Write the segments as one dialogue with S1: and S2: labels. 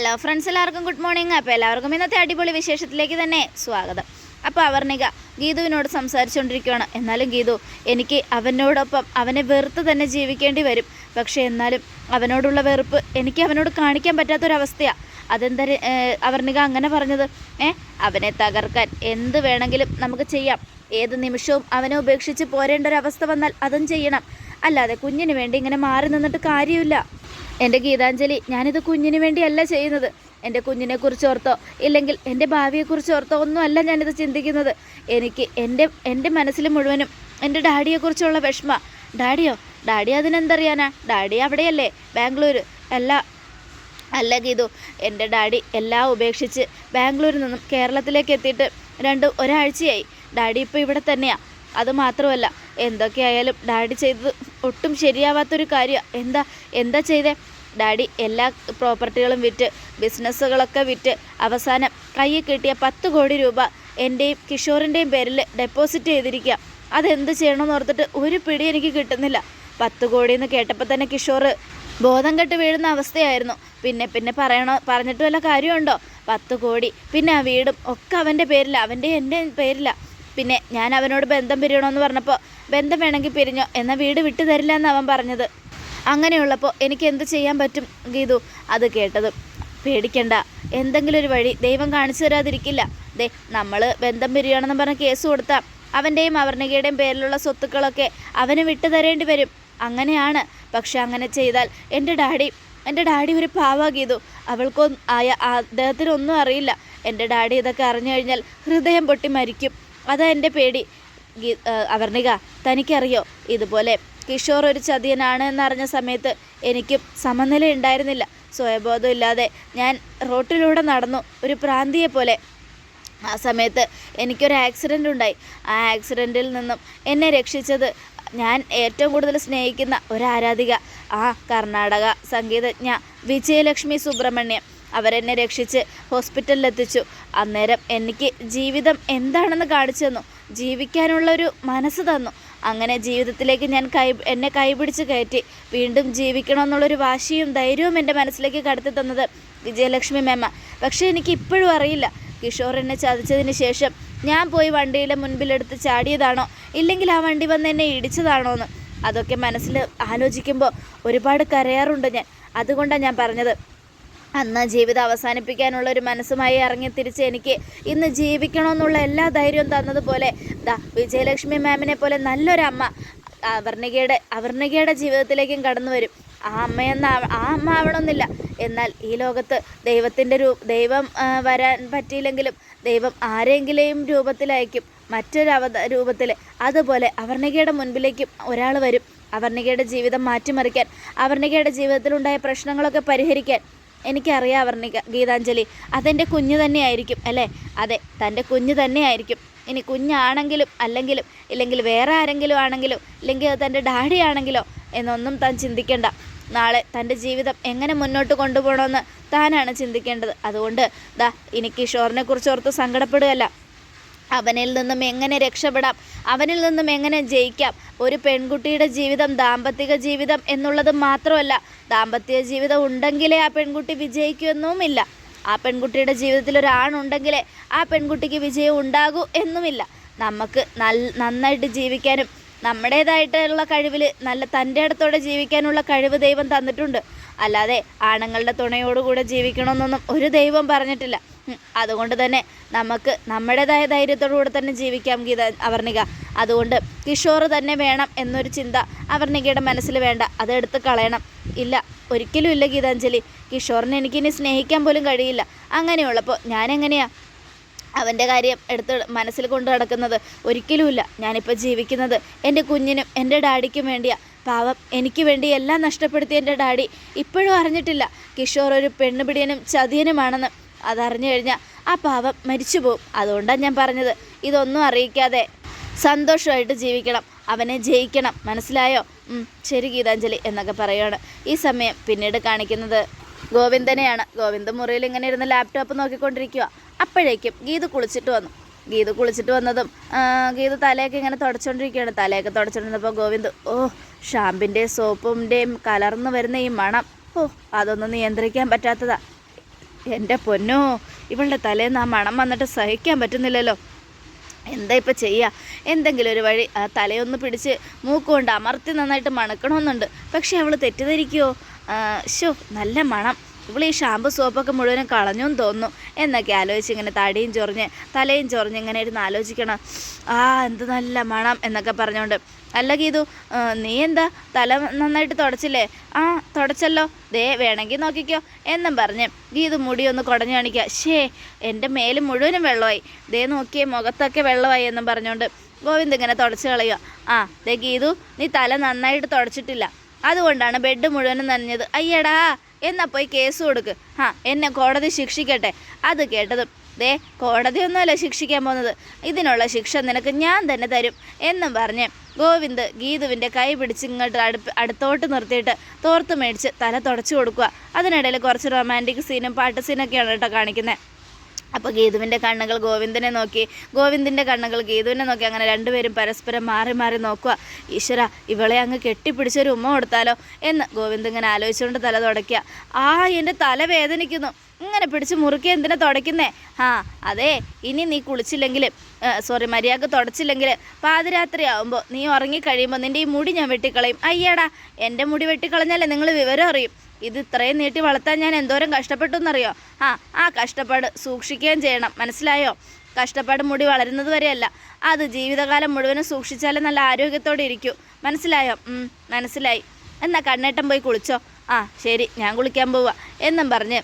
S1: Hello friends എല്ലാവർക്കും good morning അപ്പോൾ എല്ലാവർക്കും ഇന്നത്തെ അടിപൊളി വിശേഷത്തിലേക്ക് തന്നെ സ്വാഗതം. അപ്പോൾ അവർണിക ഗീതുവിനോട് സംസാരിച്ചുകൊണ്ടിരിക്കുകയാണ്. എന്നാലും ഗീതു എനിക്ക് അവനോടൊപ്പം അവനെ വെറുത്ത് തന്നെ ജീവിക്കേണ്ടി വരും. പക്ഷേ എന്നാലും അവനോടുള്ള വെറുപ്പ് എനിക്ക് അവനോട് കാണിക്കാൻ പറ്റാത്തൊരവസ്ഥയാണ് അതെന്താ അവർണിക അങ്ങനെ പറഞ്ഞത്? ഏ അവനെ തകർക്കാൻ എന്ത് വേണമെങ്കിലും നമുക്ക് ചെയ്യാം. ഏത് നിമിഷവും അവനെ ഉപേക്ഷിച്ച് പോരേണ്ട ഒരവസ്ഥ വന്നാൽ അതും ചെയ്യണം. അല്ലാതെ കുഞ്ഞിന് വേണ്ടി ഇങ്ങനെ മാറി നിന്നിട്ട് കാര്യമില്ല. എന്റെ ഗീതാഞ്ജലി ഞാനിത് കുഞ്ഞിന് വേണ്ടിയല്ല ചെയ്യുന്നത്. എന്റെ കുഞ്ഞിനെ കുറിച്ച് ഓർത്തോ? ഇല്ലെങ്കിൽ എന്റെ ഭാവിയെക്കുറിച്ച് ഓർത്തോ? ഒന്നുമല്ല ഞാനിത് ചിന്തിക്കുന്നത്. എനിക്ക് എന്റെ എന്റെ മനസ്സിൽ മുഴുവനും എന്റെ ഡാഡിയെക്കുറിച്ചുള്ള വിഷമ. ഡാഡിയോ? ഡാഡി അതിനെന്തറിയാനാ? ഡാഡി അവിടെയല്ലേ? ബാംഗ്ലൂർ അല്ല അല്ല ഗീതു. എന്റെ ഡാഡി എല്ലാം ഉപേക്ഷിച്ച് ബാംഗ്ലൂരിൽ നിന്നും കേരളത്തിലേക്ക് എത്തിയിട്ട് രണ്ട് ഒരാഴ്ചയായി. ഡാഡി ഇപ്പോൾ ഇവിടെ തന്നെയാണ് അത് മാത്രമല്ല എന്തൊക്കെയായാലും ഡാഡി ചെയ്തത് ഒട്ടും ശരിയാവാത്തൊരു കാര്യമാണ് എന്താ എന്താ ചെയ്തേ? ഡാഡി എല്ലാ പ്രോപ്പർട്ടികളും വിറ്റ് ബിസിനസ്സുകളൊക്കെ വിറ്റ് അവസാനം കയ്യിൽ കിട്ടിയ പത്ത് കോടി രൂപ എന്റെയും കിഷോറിന്റെയും പേരിൽ ഡെപ്പോസിറ്റ് ചെയ്തിരിക്കുക അതെന്ത് ചെയ്യണമെന്ന് ഓർത്തിട്ട് ഒരു പിടി എനിക്ക് കിട്ടുന്നില്ല. പത്ത് കോടി എന്ന് കേട്ടപ്പോൾ തന്നെ കിഷോർ ബോധം കെട്ട് വീഴുന്ന അവസ്ഥയായിരുന്നു. പിന്നെ പിന്നെ പറയണോ പറഞ്ഞിട്ട് വല്ല കാര്യമുണ്ടോ? പത്ത് കോടി. പിന്നെ ആ വീടും ഒക്കെ അവന്റെ പേരില്ല അവന്റെ എന്റെ പേരില്ല പിന്നെ ഞാൻ അവനോട് ബന്ധം പിരിയണമെന്ന് പറഞ്ഞപ്പോൾ ബന്ധം വേണമെങ്കിൽ പിരിഞ്ഞോ? എന്നാൽ വീട് വിട്ടു തരില്ല എന്ന് അവൻ പറഞ്ഞത്? അങ്ങനെയുള്ളപ്പോൾ എനിക്ക് എന്ത് ചെയ്യാൻ പറ്റും ഗീതു? അത് കേട്ടത് പേടിക്കണ്ട എന്തെങ്കിലും ഒരു വഴി ദൈവം കാണിച്ചു തരാതിരിക്കില്ല. ദേ നമ്മൾ ബന്ധം പിരിയണമെന്ന് പറഞ്ഞ കേസ് കൊടുത്താൽ അവന്റെയും അവർണികയുടെയും പേരിലുള്ള സ്വത്തുക്കളൊക്കെ അവന് വിട്ടു തരേണ്ടി വരും. അങ്ങനെയാണ്. പക്ഷെ അങ്ങനെ ചെയ്താൽ എന്റെ ഡാഡി എന്റെ ഡാഡി ഒരു പാവ ഗീതു. അവൾക്കൊന്നും ആയ അദ്ദേഹത്തിനൊന്നും അറിയില്ല. എന്റെ ഡാഡി ഇതൊക്കെ അറിഞ്ഞു കഴിഞ്ഞാൽ ഹൃദയം പൊട്ടി മരിക്കും. അതാ എന്റെ പേടി. അവർണിക തനിക്കറിയോ ഇതുപോലെ കിഷോർ ഒരു ചതിയനാണ് എന്നറിഞ്ഞ സമയത്ത് എനിക്കും സമനില ഉണ്ടായിരുന്നില്ല. സ്വയബോധമില്ലാതെ ഞാൻ റോട്ടിലൂടെ നടന്നു ഒരു പ്രാന്തിയെ പോലെ. ആ സമയത്ത് എനിക്കൊരു ആക്സിഡന്റ് ഉണ്ടായി. ആ ആക്സിഡന്റിൽ നിന്നും എന്നെ രക്ഷിച്ചത് ഞാൻ ഏറ്റവും കൂടുതൽ സ്നേഹിക്കുന്ന ഒരു ആരാധിക. ആ കർണാടക സംഗീതജ്ഞ വിജയലക്ഷ്മി സുബ്രഹ്മണ്യം. അവരെന്നെ രക്ഷിച്ച് ഹോസ്പിറ്റലിലെത്തിച്ചു അന്നേരം എനിക്ക് ജീവിതം എന്താണെന്ന് കാണിച്ചു തന്നു. ജീവിക്കാനുള്ളൊരു മനസ്സ് തന്നു. അങ്ങനെ ജീവിതത്തിലേക്ക് ഞാൻ കൈ എന്നെ കൈപിടിച്ച് കയറ്റി. വീണ്ടും ജീവിക്കണമെന്നുള്ളൊരു വാശിയും ധൈര്യവും എന്റെ മനസ്സിലേക്ക് കടത്തി തന്നത് വിജയലക്ഷ്മി മേമ. പക്ഷേ എനിക്ക് ഇപ്പോഴും അറിയില്ല. കിഷോർ എന്നെ ചതിച്ചതിന് ശേഷം ഞാൻ പോയി വണ്ടിയിലെ മുൻപിലെടുത്ത് ചാടിയതാണോ? ഇല്ലെങ്കിൽ ആ വണ്ടി വന്ന് എന്നെ ഇടിച്ചതാണോ എന്ന് അതൊക്കെ മനസ്സിൽ ആലോചിക്കുമ്പോൾ ഒരുപാട് കരയാറുണ്ട് ഞാൻ. അതുകൊണ്ടാണ് ഞാൻ പറഞ്ഞത്. അന്ന് ജീവിതം അവസാനിപ്പിക്കാനുള്ള ഒരു മനസ്സുമായി ഇറങ്ങി തിരിച്ച് എനിക്ക് ഇന്ന് ജീവിക്കണമെന്നുള്ള എല്ലാ ധൈര്യവും തന്നതുപോലെ ദാ വിജയലക്ഷ്മി മാമിനെ പോലെ നല്ലൊരമ്മ അവർണികയുടെ അവർണികയുടെ ജീവിതത്തിലേക്കും കടന്നു വരും. ആ അമ്മയെന്ന ആ അമ്മ ആവണമെന്നില്ല. എന്നാൽ ഈ ലോകത്ത് ദൈവത്തിന്റെ രൂ ദൈവം വരാൻ പറ്റിയില്ലെങ്കിലും ദൈവം ആരെങ്കിലും രൂപത്തിലയക്കും. മറ്റൊരു അവത രൂപത്തിൽ അതുപോലെ അവർണികയുടെ മുൻപിലേക്കും ഒരാൾ വരും. അവർണികയുടെ ജീവിതം മാറ്റിമറിക്കാൻ അവർണികയുടെ ജീവിതത്തിലുണ്ടായ പ്രശ്നങ്ങളൊക്കെ പരിഹരിക്കാൻ. എനിക്കറിയാം അവർണിക ഗീതാഞ്ജലി. അതെന്റെ കുഞ്ഞ് തന്നെയായിരിക്കും അല്ലേ? അതെ തന്റെ കുഞ്ഞ് തന്നെയായിരിക്കും. ഇനി കുഞ്ഞാണെങ്കിലും അല്ലെങ്കിലും ഇല്ലെങ്കിൽ വേറെ ആരെങ്കിലും ആണെങ്കിലും ഇല്ലെങ്കിൽ തന്റെ ഡാഡി ആണെങ്കിലോ എന്നൊന്നും താൻ ചിന്തിക്കേണ്ട. നാളെ തന്റെ ജീവിതം എങ്ങനെ മുന്നോട്ട് കൊണ്ടുപോകണമെന്ന് താനാണ് ചിന്തിക്കേണ്ടത്. അതുകൊണ്ട് ദാ ഇനി കിഷോറിനെ കുറിച്ച് ഓർത്ത് സങ്കടപ്പെടുകയല്ല. അവനിൽ നിന്നും എങ്ങനെ രക്ഷപ്പെടാം? അവനിൽ നിന്നും എങ്ങനെ ജയിക്കാം? ഒരു പെൺകുട്ടിയുടെ ജീവിതം ദാമ്പത്തിക ജീവിതം എന്നുള്ളത് മാത്രമല്ല ദാമ്പത്യ ജീവിതം ഉണ്ടെങ്കിലേ ആ പെൺകുട്ടി വിജയിക്കുമെന്നുമില്ല. ആ പെൺകുട്ടിയുടെ ജീവിതത്തിൽ ഒരാണുണ്ടെങ്കിലേ ആ പെൺകുട്ടിക്ക് വിജയം ഉണ്ടാകൂ എന്നുമില്ല. നമുക്ക് നന്നായിട്ട് ജീവിക്കാനും നമ്മുടേതായിട്ടുള്ള കഴിവിൽ നല്ല തന്റെ അടുത്തോടെ ജീവിക്കാനുള്ള കഴിവ് ദൈവം തന്നിട്ടുണ്ട്. അല്ലാതെ ആണുങ്ങളുടെ തുണയോടുകൂടെ ജീവിക്കണമെന്നൊന്നും ഒരു ദൈവം പറഞ്ഞിട്ടില്ല. അതുകൊണ്ട് തന്നെ നമുക്ക് നമ്മുടേതായ ധൈര്യത്തോടു കൂടെ തന്നെ ജീവിക്കാം ഗീത അവർണിക. അതുകൊണ്ട് കിഷോർ തന്നെ വേണം എന്നൊരു ചിന്ത അവർണികയുടെ മനസ്സിൽ വേണ്ട. അതെടുത്ത് കളയണം. ഇല്ല ഒരിക്കലും ഇല്ല ഗീതാഞ്ജലി. കിഷോറിനെ എനിക്കിനി സ്നേഹിക്കാൻ പോലും കഴിയില്ല. അങ്ങനെയുള്ളപ്പോൾ ഞാനെങ്ങനെയാ അവന്റെ കാര്യം എടുത്ത് മനസ്സിൽ കൊണ്ടു നടക്കുന്നത്? ഒരിക്കലുമില്ല ഞാനിപ്പോൾ ജീവിക്കുന്നത് എന്റെ കുഞ്ഞിനും എന്റെ ഡാഡിക്കും വേണ്ടിയാണ് പാവം എനിക്ക് വേണ്ടി എല്ലാം നഷ്ടപ്പെടുത്തിയ എന്റെ ഡാഡി ഇപ്പോഴും അറിഞ്ഞിട്ടില്ല. കിഷോർ ഒരു പെണ്ണുപിടിയനും ചതിയനുമാണെന്ന്. അതറിഞ്ഞു കഴിഞ്ഞാൽ ആ പാവം മരിച്ചു പോകും അതുകൊണ്ടാണ് ഞാൻ പറഞ്ഞത്. ഇതൊന്നും അറിയിക്കാതെ സന്തോഷമായിട്ട് ജീവിക്കണം. അവനെ ജയിക്കണം. മനസ്സിലായോ? ശരി ഗീതാഞ്ജലി എന്നൊക്കെ പറയുകയാണ് ഈ സമയം പിന്നീട് കാണിക്കുന്നത് ഗോവിന്ദനെയാണ്. ഗോവിന്ദ മുറിയിൽ ഇങ്ങനെ ഇരുന്ന് ലാപ്ടോപ്പ് നോക്കിക്കൊണ്ടിരിക്കുക അപ്പോഴേക്കും ഗീത് കുളിച്ചിട്ട് വന്നു. ഗീത് കുളിച്ചിട്ട് വന്നതും ഗീത തലയൊക്കെ ഇങ്ങനെ തുടച്ചുകൊണ്ടിരിക്കുകയാണ് തലയൊക്കെ തുടച്ചുകൊണ്ടിരുന്നപ്പോൾ ഗോവിന്ദ് ഓ ഷാമ്പിന്റെ സോപ്പിന്റെയും കലർന്നു വരുന്ന ഈ മണം. ഓ അതൊന്നും നിയന്ത്രിക്കാൻ പറ്റാത്തതാ. എന്റെ പൊന്നോ ഇവളുടെ തലേന്ന് ആ മണം വന്നിട്ട് സഹിക്കാൻ പറ്റുന്നില്ലല്ലോ. എന്താ ഇപ്പം ചെയ്യുക എന്തെങ്കിലും ഒരു വഴി ആ തലയൊന്ന് പിടിച്ച് മൂക്കുകൊണ്ട് അമർത്തി നന്നായിട്ട് മണക്കണമെന്നുണ്ട്. പക്ഷെ അവൾ തെറ്റിദ്ധരിക്കുമോ ഷോ നല്ല മണം. ഇവൾ ഈ ഷാമ്പു സോപ്പൊക്കെ മുഴുവനും കളഞ്ഞും തോന്നുന്നു. എന്നൊക്കെ ആലോചിച്ച് ഇങ്ങനെ തടിയും ചൊറിഞ്ഞ് തലയും ചൊറിഞ്ഞ് ഇങ്ങനെ ഇരുന്ന് ആലോചിക്കണം. ആ എന്ത് നല്ല മണം എന്നൊക്കെ പറഞ്ഞുകൊണ്ട്. അല്ല ഗീതു നീ എന്താ തല നന്നായിട്ട് തുടച്ചില്ലേ? ആ തുടച്ചല്ലോ. ദേ വേണമെങ്കിൽ നോക്കിക്കോ എന്നും പറഞ്ഞ് ഗീതു മുടി ഒന്ന് കുടഞ്ഞു കാണിക്കുക. ഷേ എന്റെ മേൽ മുഴുവനും വെള്ളമായി. ദേ നോക്കിയേ മുഖത്തൊക്കെ വെള്ളമായി എന്നും പറഞ്ഞുകൊണ്ട് ഗോവിന്ദ് ഇങ്ങനെ തുടച്ച് കളയുക. ആ ദേ ഗീതു നീ തല നന്നായിട്ട് തുടച്ചിട്ടില്ല. അതുകൊണ്ടാണ് ബെഡ് മുഴുവനും നനഞ്ഞത്. അയ്യടാ എന്നാ പോയി കേസ് കൊടുക്ക്. ആ എന്നെ കോടതി ശിക്ഷിക്കട്ടെ. അത് കേട്ടതും ദേ കോടതിയൊന്നുമല്ല ശിക്ഷിക്കാൻ പോകുന്നത്. ഇതിനുള്ള ശിക്ഷ നിനക്ക് ഞാൻ തന്നെ തരും എന്നും പറഞ്ഞ് ഗോവിന്ദ് ഗീതുവിന്റെ കൈ പിടിച്ച് ഇങ്ങോട്ട് അടുപ്പ് അടുത്തോട്ട് നിർത്തിയിട്ട് തോർത്ത് മേടിച്ച് തല തുടച്ചു കൊടുക്കുക. അതിനിടയിൽ കുറച്ച് റൊമാന്റിക് സീനും പാട്ട് സീനൊക്കെയാണ് കേട്ടോ കാണിക്കുന്നത് അപ്പോൾ ഗീതുവിന്റെ കണ്ണുകൾ ഗോവിന്ദനെ നോക്കി ഗോവിന്ദിന്റെ കണ്ണുകൾ ഗീതുവിനെ നോക്കി അങ്ങനെ രണ്ടുപേരും പരസ്പരം മാറി മാറി നോക്കുക. ഈശ്വര ഇവളെ അങ്ങ് കെട്ടിപ്പിടിച്ചൊരു ഉമ്മ കൊടുത്താലോ എന്ന് ഗോവിന്ദ് ഇങ്ങനെ ആലോചിച്ചുകൊണ്ട് തല തുടയ്ക്കുക. ആ എന്റെ തല വേദനിക്കുന്നു. ഇങ്ങനെ പിടിച്ച് മുറുക്കി എന്തിനാ തുടയ്ക്കുന്നേ? ആ അതെ ഇനി നീ കുളിച്ചില്ലെങ്കിൽ സോറി മര്യാദ തുടച്ചില്ലെങ്കിൽ പാതിരാത്രി ആവുമ്പോൾ നീ ഉറങ്ങിക്കഴിയുമ്പോൾ നിന്റെ ഈ മുടി ഞാൻ വെട്ടിക്കളയും. അയ്യടാ എന്റെ മുടി വെട്ടിക്കളഞ്ഞാലേ നിങ്ങൾ വിവരം അറിയും. ഇത് ഇത്രയും നീട്ടി വളർത്താൻ ഞാൻ എന്തോരം കഷ്ടപ്പെട്ടു എന്നറിയോ? ആ ആ കഷ്ടപ്പാട് സൂക്ഷിക്കുകയും ചെയ്യണം. മനസ്സിലായോ? കഷ്ടപ്പാട് മുടി വളരുന്നത് വരെയല്ല. അത് ജീവിതകാലം മുഴുവനും സൂക്ഷിച്ചാലേ നല്ല ആരോഗ്യത്തോടെ ഇരിക്കൂ. മനസ്സിലായോ? മനസ്സിലായി. എന്നാൽ കണ്ണേട്ടം പോയി കുളിച്ചോ? ആ ശരി ഞാൻ കുളിക്കാൻ പോവാ. എന്നും പറഞ്ഞ്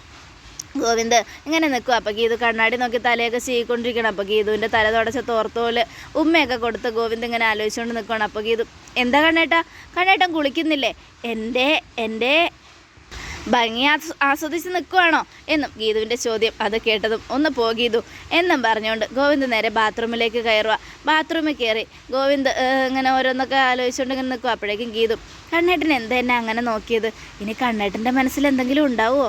S1: ഗോവിന്ദ് ഇങ്ങനെ നിൽക്കും അപ്പോൾ ഗീതു കണ്ണാടി നോക്കി തലയൊക്കെ ചെയ്യിക്കൊണ്ടിരിക്കണം അപ്പോൾ ഗീതുവിന്റെ തല തുടച്ച തോർത്തോൽ ഉമ്മയൊക്കെ കൊടുത്ത് ഗോവിന്ദ് ഇങ്ങനെ ആലോചിച്ചുകൊണ്ട് നിൽക്കുകയാണ് അപ്പോൾ ഗീതു എന്താ കണ്ണേട്ടാ? കണ്ണേട്ടൻ കുളിക്കുന്നില്ലേ? എന്റെ എന്റെ ഭംഗി ആസ് ആസ്വദിച്ച് നിൽക്കുവാണോ എന്നും ഗീതുവിന്റെ ചോദ്യം അത് കേട്ടതും ഒന്ന് പോ ഗീതു എന്നും പറഞ്ഞുകൊണ്ട് ഗോവിന്ദ് നേരെ ബാത്റൂമിലേക്ക് കയറുക. ബാത്റൂമിൽ കയറി ഗോവിന്ദ് ഇങ്ങനെ ഓരോന്നൊക്കെ ആലോചിച്ചുകൊണ്ട് ഇങ്ങനെ നിൽക്കുക. അപ്പോഴേക്കും ഗീതു കണ്ണേട്ടൻ എന്താ എന്നെ അങ്ങനെ നോക്കിയത്? ഇനി കണ്ണേട്ടന്റെ മനസ്സിൽ എന്തെങ്കിലും ഉണ്ടാവുമോ?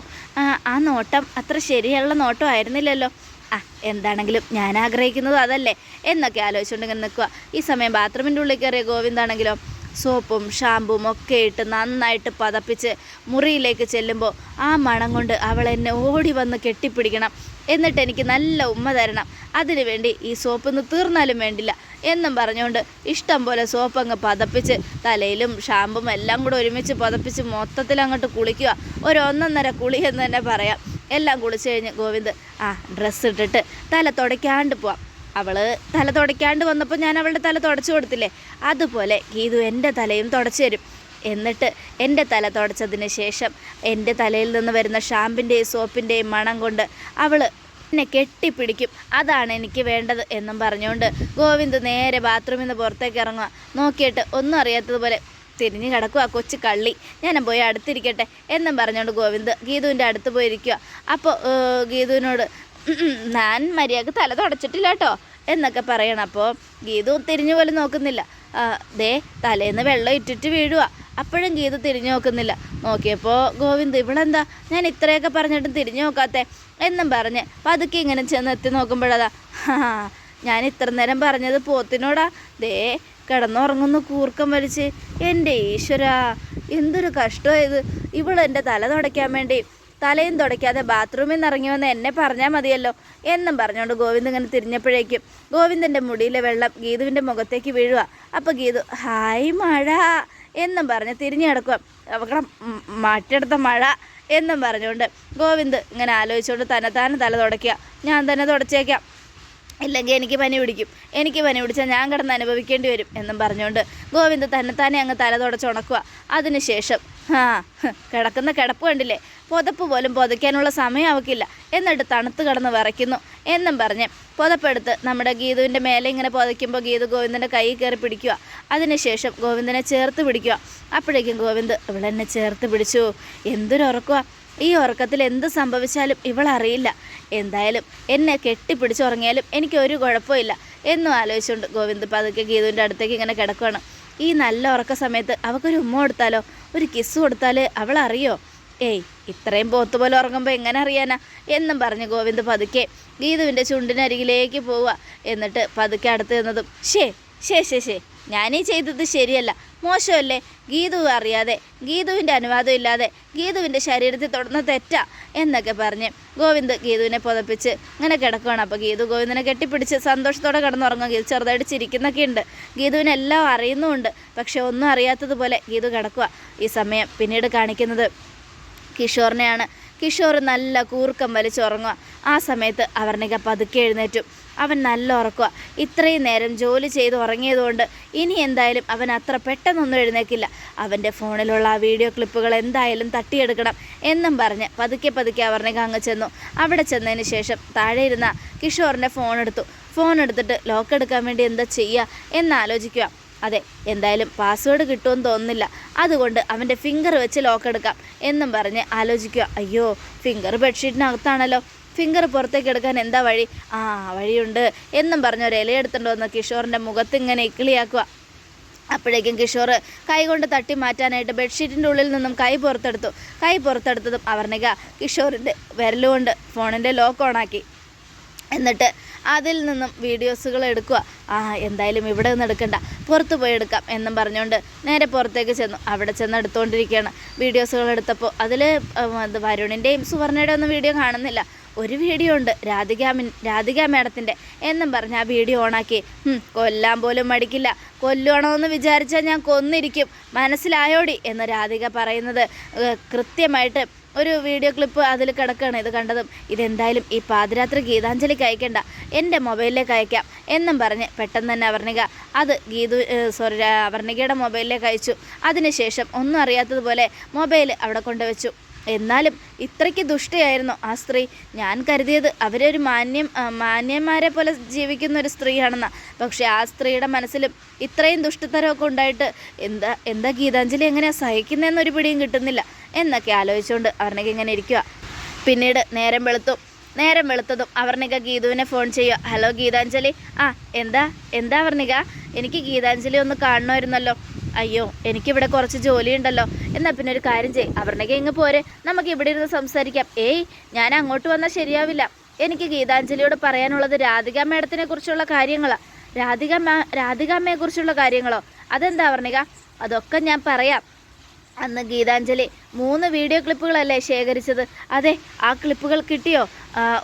S1: ആ നോട്ടം അത്ര ശരിയുള്ള നോട്ടം ആയിരുന്നില്ലല്ലോ. ആ എന്താണെങ്കിലും ഞാൻ ആഗ്രഹിക്കുന്നത് അതല്ലേ? എന്നൊക്കെ ആലോചിച്ചുകൊണ്ട് ഇങ്ങനെ നിൽക്കുക. ഈ സമയം ബാത്റൂമിന്റെ ഉള്ളിൽ കയറിയ ഗോവിന്ദാണെങ്കിലോ സോപ്പും ഷാമ്പും ഒക്കെ ഇട്ട് നന്നായിട്ട് പതപ്പിച്ച് മുറിയിലേക്ക് ചെല്ലുമ്പോൾ ആ മണം കൊണ്ട് അവൾ എന്നെ ഓടി വന്ന് കെട്ടിപ്പിടിക്കണം. എന്നിട്ട് എനിക്ക് നല്ല ഉമ്മ തരണം. അതിനുവേണ്ടി ഈ സോപ്പ് ഒന്ന് തീർന്നാലും വേണ്ടില്ല എന്നും പറഞ്ഞുകൊണ്ട് ഇഷ്ടം പോലെ സോപ്പ് അങ്ങ് പതപ്പിച്ച് തലയിലും ഷാമ്പും എല്ലാം കൂടെ ഒരുമിച്ച് പതപ്പിച്ച് മൊത്തത്തിൽ അങ്ങോട്ട് കുളിക്കുക. ഒരു ഒന്നൊന്നര കുളി എന്ന് തന്നെ പറയാം. എല്ലാം കുളിച്ച് കഴിഞ്ഞ് ഗോവിന്ദ് ആ ഡ്രസ്സ് ഇട്ടിട്ട് തല തുടയ്ക്കാണ്ട് പോവാം. അവൾ തല തുടയ്ക്കാണ്ട് വന്നപ്പോൾ ഞാൻ അവളുടെ തല തുടച്ചു കൊടുത്തില്ലേ? അതുപോലെ ഗീതു എന്റെ തലയും തുടച്ചു തരും. എന്നിട്ട് എന്റെ തല തുടച്ചതിന് ശേഷം എന്റെ തലയിൽ നിന്ന് വരുന്ന ഷാമ്പിന്റെയും സോപ്പിന്റെയും മണം കൊണ്ട് അവൾ എന്നെ കെട്ടിപ്പിടിക്കും. അതാണ് എനിക്ക് വേണ്ടത് എന്നും പറഞ്ഞുകൊണ്ട് ഗോവിന്ദ് നേരെ ബാത്റൂമിൽ നിന്ന് പുറത്തേക്ക് ഇറങ്ങുക. നോക്കിയിട്ട് ഒന്നും അറിയാത്തതുപോലെ തിരിഞ്ഞു കിടക്കുക കൊച്ചു കള്ളി. ഞാൻ പോയി അടുത്തിരിക്കട്ടെ എന്നും പറഞ്ഞുകൊണ്ട് ഗോവിന്ദ് ഗീതുവിന്റെ അടുത്ത് പോയിരിക്കുക അപ്പോൾ ഗീതുവിനോട് "ഉം ഉം, ഞാൻ മര്യാദയ്ക്ക് തല തുടച്ചിട്ടില്ല കേട്ടോ എന്നൊക്കെ പറയണം. അപ്പോൾ ഗീതു തിരിഞ്ഞു പോലും നോക്കുന്നില്ല. ദേ തലേന്ന് വെള്ളം ഇട്ടിട്ട് വീഴുക അപ്പോഴും ഗീത തിരിഞ്ഞു നോക്കുന്നില്ല. നോക്കിയപ്പോൾ ഗോവിന്ദ് ഇവളെന്താ? ഞാൻ ഇത്രയൊക്കെ പറഞ്ഞിട്ടും തിരിഞ്ഞു നോക്കാത്തേ എന്നും പറഞ്ഞ് പതുക്കെ ഇങ്ങനെ ചെന്ന് എത്തി നോക്കുമ്പോഴതാ ഞാൻ ഇത്ര നേരം പറഞ്ഞത് പോത്തിനോടാ. ദേ കിടന്നുറങ്ങുന്നു കൂർക്കം വലിച്ച്. എന്റെ ഈശ്വരാ എന്തൊരു കഷ്ടമായത് ഇവൾ എന്റെ തല തുടയ്ക്കാൻ വേണ്ടി തലയും തുടയ്ക്കാതെ ബാത്റൂമിൽ ഇറങ്ങി എന്നെ പറഞ്ഞാൽ മതിയല്ലോ എന്നും പറഞ്ഞുകൊണ്ട് ഗോവിന്ദ് ഇങ്ങനെ തിരിഞ്ഞപ്പോഴേക്കും ഗോവിന്ദന്റെ മുടിയിലെ വെള്ളം ഗീതുവിന്റെ മുഖത്തേക്ക് വീഴുക അപ്പോൾ ഗീതു ഹായ് മഴ എന്നും പറഞ്ഞ് തിരിഞ്ഞു കിടക്കുക അവിടെ മറ്റെടുത്ത മഴ എന്നും പറഞ്ഞുകൊണ്ട് ഗോവിന്ദ് ഇങ്ങനെ ആലോചിച്ചുകൊണ്ട് തന്നെത്താനെ തല തുടയ്ക്കുക. ഞാൻ തന്നെ തുടച്ചേക്കാം. ഇല്ലെങ്കിൽ എനിക്ക് പനി പിടിക്കും. എനിക്ക് പനി പിടിച്ചാൽ ഞാൻ കിടന്ന് അനുഭവിക്കേണ്ടി വരും എന്നും പറഞ്ഞുകൊണ്ട് ഗോവിന്ദ് തന്നെത്താനെ അങ്ങ് തല തുടച്ചുണക്കുക അതിനുശേഷം ആ കിടക്കുന്ന കിടപ്പ് കണ്ടില്ലേ? പുതപ്പ് പോലും പുതയ്ക്കാനുള്ള സമയം അവക്കില്ല എന്നിട്ട് തണുത്ത് കിടന്ന് വിറയ്ക്കുന്നു. എന്നും പറഞ്ഞ് പുതപ്പെടുത്ത് നമ്മുടെ ഗീതുവിന്റെ മേലെ ഇങ്ങനെ പുതയ്ക്കുമ്പോൾ ഗീതു ഗോവിന്ദന്റെ കൈ കയറി പിടിക്കുക. അതിനുശേഷം ഗോവിന്ദനെ ചേർത്ത് പിടിക്കുക. അപ്പോഴേക്കും ഗോവിന്ദ് ഇവളെന്നെ ചേർത്ത് പിടിച്ചു. എന്തൊരുറക്കുക ഈ ഉറക്കത്തിൽ എന്ത് സംഭവിച്ചാലും ഇവളറിയില്ല. എന്തായാലും എന്നെ കെട്ടിപ്പിടിച്ചുറങ്ങിയാലും എനിക്ക് ഒരു കുഴപ്പമില്ല. എന്നും ആലോചിച്ചുകൊണ്ട് ഗോവിന്ദ് പതുക്കെ ഗീതുവിന്റെ അടുത്തേക്ക് ഇങ്ങനെ കിടക്കുകയാണ് ഈ നല്ല ഉറക്ക സമയത്ത് അവൾക്കൊരു ഉമ്മ കൊടുത്താലോ? ഒരു കിസ് കൊടുത്താൽ അവൾ അറിയോ ഏയ് ഇത്രയും പോത്ത് പോലെ ഉറങ്ങുമ്പോൾ എങ്ങനെ അറിയാനാ? എന്നും പറഞ്ഞ് ഗോവിന്ദ് പതുക്കെ ഗീതുവിന്റെ ചുണ്ടിനരികിലേക്ക് പോവുക. എന്നിട്ട് പതുക്കെ അടുത്ത് നിന്നതും ഷേ ഷേ ഷേ ഷേ ഞാനീ ചെയ്തത് ശരിയല്ല. മോശമല്ലേ? ഗീതു അറിയാതെ ഗീതുവിന്റെ അനുവാദം ഇല്ലാതെ ഗീതുവിന്റെ ശരീരത്തിൽ തൊടുന്ന തെറ്റാ എന്നൊക്കെ പറഞ്ഞ് ഗോവിന്ദ് ഗീതുവിനെ പുതപ്പിച്ച് ഇങ്ങനെ കിടക്കുകയാണ് അപ്പോൾ ഗീതു ഗോവിന്ദനെ കെട്ടിപ്പിടിച്ച് സന്തോഷത്തോടെ കിടന്നുറങ്ങും. ഗീതു ചെറുതായിട്ട് ചിരിക്കുന്നൊക്കെ ഉണ്ട്. ഗീതുവിനെല്ലാം അറിയുന്നുമുണ്ട്. പക്ഷെ ഒന്നും അറിയാത്തതുപോലെ ഗീതു കിടക്കുക ഈ സമയം പിന്നീട് കാണിക്കുന്നത് കിഷോറിനെയാണ്. കിഷോർ നല്ല കൂർക്കം വലിച്ചുറങ്ങുക. ആ സമയത്ത് അവർണിക പതുക്കെ എഴുന്നേറ്റു. അവൻ നല്ല ഉറക്കുക ഇത്രയും നേരം ജോലി ചെയ്ത് ഉറങ്ങിയതുകൊണ്ട് ഇനി എന്തായാലും അവൻ അത്ര പെട്ടെന്നൊന്നും എഴുന്നേക്കില്ല. അവന്റെ ഫോണിലുള്ള ആ വീഡിയോ ക്ലിപ്പുകൾ എന്തായാലും തട്ടിയെടുക്കണം എന്നും പറഞ്ഞ് പതുക്കെ പതുക്കെ അവർണിക അങ്ങ് ചെന്നു. അവിടെ ചെന്നതിന് ശേഷം താഴെ ഇരുന്ന കിഷോറിന്റെ ഫോൺ എടുത്തു. ഫോൺ എടുത്തിട്ട് ലോക്ക് എടുക്കാൻ വേണ്ടി എന്താ ചെയ്യുക എന്നാലോചിക്കുക അതെ എന്തായാലും പാസ്വേഡ് കിട്ടുമെന്ന് തോന്നുന്നില്ല. അതുകൊണ്ട് അവന്റെ ഫിംഗർ വെച്ച് ലോക്ക് എടുക്കാം എന്നും പറഞ്ഞ് ആലോചിക്കുക. അയ്യോ ഫിംഗർ ബെഡ്ഷീറ്റിനകത്താണല്ലോ. ഫിംഗർ പുറത്തേക്ക് എടുക്കാൻ എന്താ വഴി? ആ വഴിയുണ്ട് എന്നും പറഞ്ഞൊരു ഒരു എന്ന് കിഷോറിന്റെ മുഖത്ത് ഇങ്ങനെ ഇക്കിളിയാക്കുക. അപ്പോഴേക്കും കിഷോർ കൈകൊണ്ട് തട്ടി മാറ്റാനായിട്ട് ബെഡ്ഷീറ്റിന്റെ ഉള്ളിൽ നിന്നും കൈ പുറത്തെടുത്തു. കൈ പുറത്തെടുത്തതും അവർണിക കിഷോറിന്റെ വിരലുകൊണ്ട് ഫോണിന്റെ ലോക്ക് ഓണാക്കി എന്നിട്ട് അതിൽ നിന്നും വീഡിയോസുകൾ എടുക്കുക. ആ എന്തായാലും ഇവിടെ നിന്ന് എടുക്കണ്ട. പുറത്ത് പോയി എടുക്കാം എന്നും പറഞ്ഞുകൊണ്ട് നേരെ പുറത്തേക്ക് ചെന്നു. അവിടെ ചെന്ന് എടുത്തുകൊണ്ടിരിക്കുകയാണ് വീഡിയോസുകൾ എടുത്തപ്പോൾ അതിൽ വരുണിന്റെയും സുവർണയുടെയും ഒന്നും വീഡിയോ കാണുന്നില്ല. ഒരു വീഡിയോ ഉണ്ട്. രാധികാമിൻ രാധിക മേഡത്തിന്റെ എന്നും പറഞ്ഞ് ആ വീഡിയോ ഓണാക്കി. കൊല്ലാൻ പോലും മടിക്കില്ല. കൊല്ലണമെന്ന് വിചാരിച്ചാൽ ഞാൻ കൊന്നിരിക്കും. മനസ്സിലായോടി? എന്ന് രാധിക പറയുന്നത്. കൃത്യമായിട്ട് ഒരു വീഡിയോ ക്ലിപ്പ് അതിൽ കിടക്കുകയാണ് ഇത് കണ്ടതും. ഇതെന്തായാലും ഈ പാതിരാത്രി ഗീതാഞ്ജലിക്ക് അയക്കേണ്ട. എന്റെ മൊബൈലിലേക്ക് അയക്കാം. എന്നും പറഞ്ഞ് പെട്ടെന്ന് തന്നെ അവർണിക അത് ഗീതു സോറി അവർണികയുടെ മൊബൈലിലേക്ക് അയച്ചു. അതിനുശേഷം ഒന്നും അറിയാത്തതുപോലെ മൊബൈൽ അവിടെ കൊണ്ടുവച്ചു. എന്നാലും ഇത്രയ്ക്ക് ദുഷ്ടയായിരുന്നു ആ സ്ത്രീ. ഞാൻ കരുതിയത് അവരൊരു മാന്യം മാന്യന്മാരെ പോലെ ജീവിക്കുന്ന ഒരു സ്ത്രീയാണെന്നാണ് പക്ഷേ ആ സ്ത്രീയുടെ മനസ്സിലും ഇത്രയും ദുഷ്ടതരമൊക്കെ ഉണ്ടായിട്ട് എന്താ എന്താ ഗീതാഞ്ജലി എങ്ങനെയാണ് സഹിക്കുന്നതെന്നൊരു പിടിയും കിട്ടുന്നില്ല. എന്നൊക്കെ ആലോചിച്ചുകൊണ്ട് അവർണയ്ക്ക് ഇങ്ങനെ ഇരിക്കുക പിന്നീട് നേരം വെളുത്തു നേരം വെളുത്തതും അവർണിക ഗീതുവിനെ ഫോൺ ചെയ്യുക ഹലോ ഗീതാഞ്ജലി. ആ എന്താ എന്താ അവർണിക എനിക്ക് ഗീതാഞ്ജലി ഒന്ന് കാണണമായിരുന്നല്ലോ. അയ്യോ എനിക്കിവിടെ കുറച്ച് ജോലിയുണ്ടല്ലോ. എന്നാൽ പിന്നെ ഒരു കാര്യം ചെയ് അവരുടെ ഇങ്ങ് പോരെ. നമുക്ക് ഇവിടെ ഇരുന്ന് സംസാരിക്കാം. ഏയ് ഞാൻ അങ്ങോട്ട് വന്നാൽ ശരിയാവില്ല. എനിക്ക് ഗീതാഞ്ജലിയോട് പറയാനുള്ളത് രാധിക മേഡത്തിനെ കുറിച്ചുള്ള കാര്യങ്ങളാണ് രാധിക രാധികാമ്മയെ കുറിച്ചുള്ള കാര്യങ്ങളോ? അതെന്താ വർണിക അതൊക്കെ ഞാൻ പറയാം. അന്ന് ഗീതാഞ്ജലി മൂന്ന് വീഡിയോ ക്ലിപ്പുകളല്ലേ ശേഖരിച്ചത്? അതെ ആ ക്ലിപ്പുകൾ കിട്ടിയോ?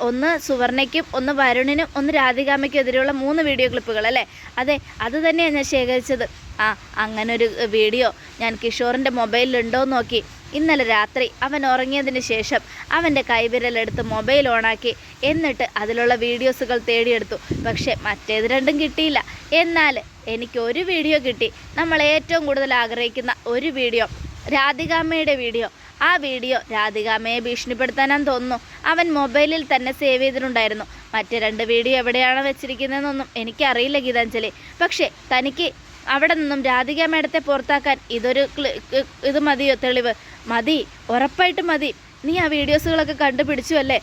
S1: ഒന്ന് സുവർണയ്ക്കും ഒന്ന് വരുണിനും ഒന്ന് രാധികാമയ്ക്കും എതിരെയുള്ള മൂന്ന് വീഡിയോ ക്ലിപ്പുകൾ അല്ലേ? അതെ അത് തന്നെയാണ് ഞാൻ ശേഖരിച്ചത്. ആ അങ്ങനൊരു വീഡിയോ ഞാൻ കിഷോറിന്റെ മൊബൈലിലുണ്ടോ നോക്കി. ഇന്നലെ രാത്രി അവൻ ഉറങ്ങിയതിന് ശേഷം അവന്റെ കൈവിരലെടുത്ത് മൊബൈൽ ഓണാക്കി. എന്നിട്ട് അതിലുള്ള വീഡിയോസുകൾ തേടിയെടുത്തു. പക്ഷേ മറ്റേത് രണ്ടും കിട്ടിയില്ല. എന്നാൽ എനിക്ക് ഒരു വീഡിയോ കിട്ടി. നമ്മൾ ഏറ്റവും കൂടുതൽ ആഗ്രഹിക്കുന്ന ഒരു വീഡിയോ. രാധികാമ്മയുടെ വീഡിയോ. ആ വീഡിയോ രാധികാമ്മയെ ഭീഷണിപ്പെടുത്താനാന്ന് തോന്നുന്നു. അവൻ മൊബൈലിൽ തന്നെ സേവ് ചെയ്തിട്ടുണ്ടായിരുന്നു. മറ്റു രണ്ട് വീഡിയോ എവിടെയാണ് വെച്ചിരിക്കുന്നതെന്നൊന്നും എനിക്കറിയില്ല ഗീതാഞ്ജലി. പക്ഷേ തനിക്ക് അവിടെ നിന്നും രാധിക പുറത്താക്കാൻ ഇതൊരു ഇത് മതിയോ തെളിവ്? മതി. ഉറപ്പായിട്ട് മതി. നീ ആ വീഡിയോസുകളൊക്കെ കണ്ടുപിടിച്ചു അല്ലേ?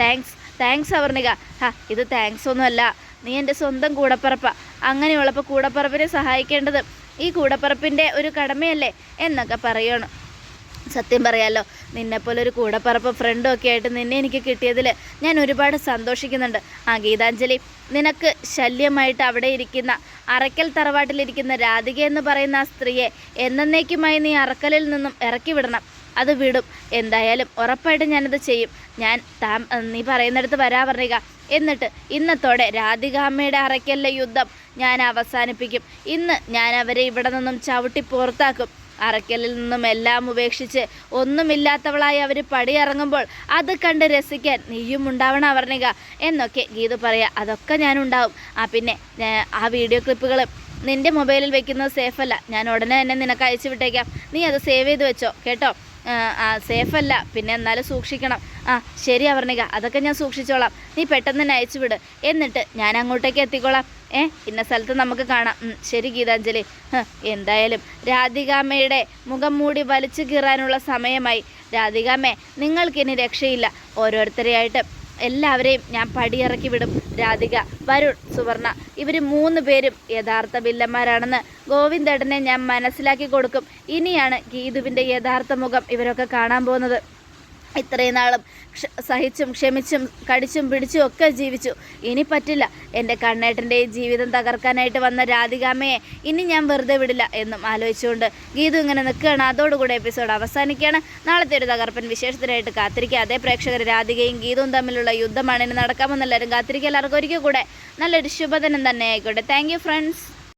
S1: Thanks thanks Avarnika. ഹാ ഇത് താങ്ക്സ് ഒന്നുമല്ല. നീ എന്റെ സ്വന്തം കൂടപ്പറപ്പ. അങ്ങനെയുള്ളപ്പോൾ കൂടപ്പറപ്പിനെ സഹായിക്കേണ്ടത് ഈ കൂടപ്പറപ്പിന്റെ ഒരു കടമയല്ലേ എന്നൊക്കെ പറയണം. സത്യം പറയാലോ നിന്നെപ്പോലെ ഒരു കൂടപ്പറപ്പ് ഫ്രണ്ടും ഒക്കെ ആയിട്ട് നിന്നെ എനിക്ക് കിട്ടിയതിൽ ഞാൻ ഒരുപാട് സന്തോഷിക്കുന്നുണ്ട്. ആ ഗീതാഞ്ജലി നിനക്ക് ശല്യമായിട്ട് അവിടെ ഇരിക്കുന്ന അറക്കൽ തറവാട്ടിലിരിക്കുന്ന രാധിക എന്ന് പറയുന്ന ആ സ്ത്രീയെ എന്നേക്കുമായി നീ അറക്കലിൽ നിന്നും ഇറക്കി വിടണം. അത് വിടും. എന്തായാലും ഉറപ്പായിട്ടും ഞാനത് ചെയ്യും. ഞാൻ താ നീ പറയുന്നിടത്ത് വരാ പറയുക എന്നിട്ട് ഇന്നത്തോടെ രാധികാമ്മയുടെ അറയ്ക്കല്ല യുദ്ധം ഞാൻ അവസാനിപ്പിക്കും. ഇന്ന് ഞാൻ അവരെ ഇവിടെ നിന്നും ചവിട്ടി പുറത്താക്കും. അറയ്ക്കലിൽ നിന്നും എല്ലാം ഉപേക്ഷിച്ച് ഒന്നുമില്ലാത്തവളായി അവർ പടിയിറങ്ങുമ്പോൾ അത് കണ്ട് രസിക്കാൻ നീയും ഉണ്ടാവണം അവർണിക എന്നൊക്കെ ഗീതു പറയുക അതൊക്കെ ഞാനുണ്ടാവും. ആ പിന്നെ ആ വീഡിയോ ക്ലിപ്പുകൾ നിന്റെ മൊബൈലിൽ വെക്കുന്നത് സേഫല്ല ഞാൻ ഉടനെ തന്നെ നിനക്ക് അയച്ചു വിട്ടേക്കാം. നീ അത് സേവ് ചെയ്ത് വെച്ചോ കേട്ടോ? ആ സേഫല്ല പിന്നെ എന്നാലും സൂക്ഷിക്കണം. ആ ശരി അവർണിക. അതൊക്കെ ഞാൻ സൂക്ഷിച്ചോളാം. നീ പെട്ടെന്ന് തന്നെ അയച്ചു വിട്. എന്നിട്ട് ഞാൻ അങ്ങോട്ടേക്ക് എത്തിക്കോളാം. ഏ ഇന്ന സ്ഥലത്ത് നമുക്ക് കാണാം. ശരി ഗീതാഞ്ജലി. എന്തായാലും രാധികാമ്മയുടെ മുഖം മൂടി വലിച്ചു കീറാനുള്ള സമയമായി. രാധികാമ്മേ നിങ്ങൾക്കിനി രക്ഷയില്ല. ഓരോരുത്തരെയായിട്ട് എല്ലാവരെയും ഞാൻ പടിയിറക്കി വിടും. രാധിക വരുൺ സുവർണ ഇവർ മൂന്ന് പേരും യഥാർത്ഥ വില്ലന്മാരാണെന്ന് ഗോവിന്ദേട്ടനെ ഞാൻ മനസ്സിലാക്കി കൊടുക്കും. ഇനിയാണ് ഗീതുവിന്റെ യഥാർത്ഥ മുഖം ഇവരൊക്കെ കാണാൻ പോകുന്നത്. ഇത്രയും നാളും സഹിച്ചും ക്ഷമിച്ചും കടിച്ചും പിടിച്ചും ഒക്കെ ജീവിച്ചു. ഇനി പറ്റില്ല. എന്റെ കണ്ണേട്ടന്റെ ജീവിതം തകർക്കാനായിട്ട് വന്ന രാധികാമ്മയെ ഇനി ഞാൻ വെറുതെ വിടില്ല എന്നും ആലോചിച്ചുകൊണ്ട് ഗീതു ഇങ്ങനെ നിൽക്കുകയാണ്. അതോടുകൂടെ എപ്പിസോഡ് അവസാനിക്കുകയാണ്. നാളത്തെ ഒരു തകർപ്പൻ വിശേഷത്തിനായിട്ട് കാത്തിരിക്കുക. അതേ പ്രേക്ഷകർ രാധികയും ഗീതവും തമ്മിലുള്ള യുദ്ധമാണ് ഇനി നടക്കാമെന്നെല്ലാവരും കാത്തിരിക്കുക. എല്ലാവർക്കും ഒരിക്കൽ കൂടെ നല്ലൊരു ശുഭദിനം തന്നെ ആയിക്കോട്ടെ. Thank friends